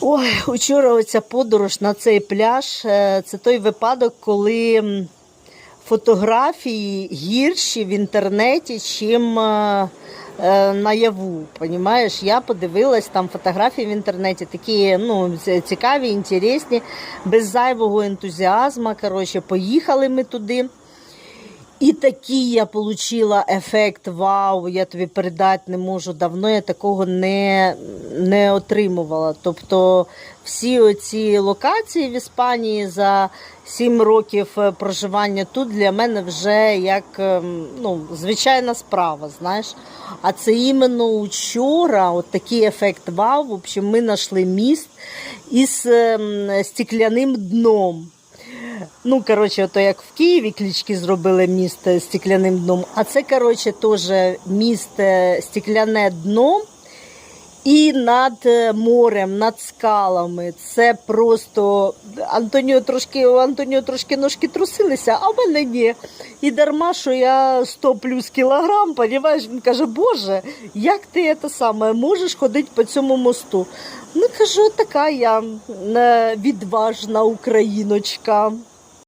Ой, учора оця подорож на цей пляж. е, Це той випадок, коли фотографії гірші в інтернеті, чим е, е, наяву. Понімаєш? Я подивилась там фотографії в інтернеті, такі ну, цікаві, інтересні, без зайвого ентузіазму. Коротше, поїхали ми туди. І такий я отримала ефект вау, я тобі передати не можу. Давно я такого не, не отримувала. Тобто всі оці локації в Іспанії за 7 років е, проживання тут для мене вже як ем, ну, звичайна справа, знаєш. А це іменно вчора, от такий ефект вау. В общем, ми знайшли міст із ем, стекляним дном. Ну, коротше, ото як в Києві клічки зробили міст з стеклянним дном, а це, коротше, теж міст е, стекляне дно і над е, морем, над скалами. Це просто Антоніо трошки, у Антоніо трошки ножки трусилися, а в мене ні. І дарма, що я 100 плюс кілограм, понімаєш? Він каже, Боже, як ти це саме можеш ходити по цьому мосту? Ну, кажу, така я е, відважна україночка.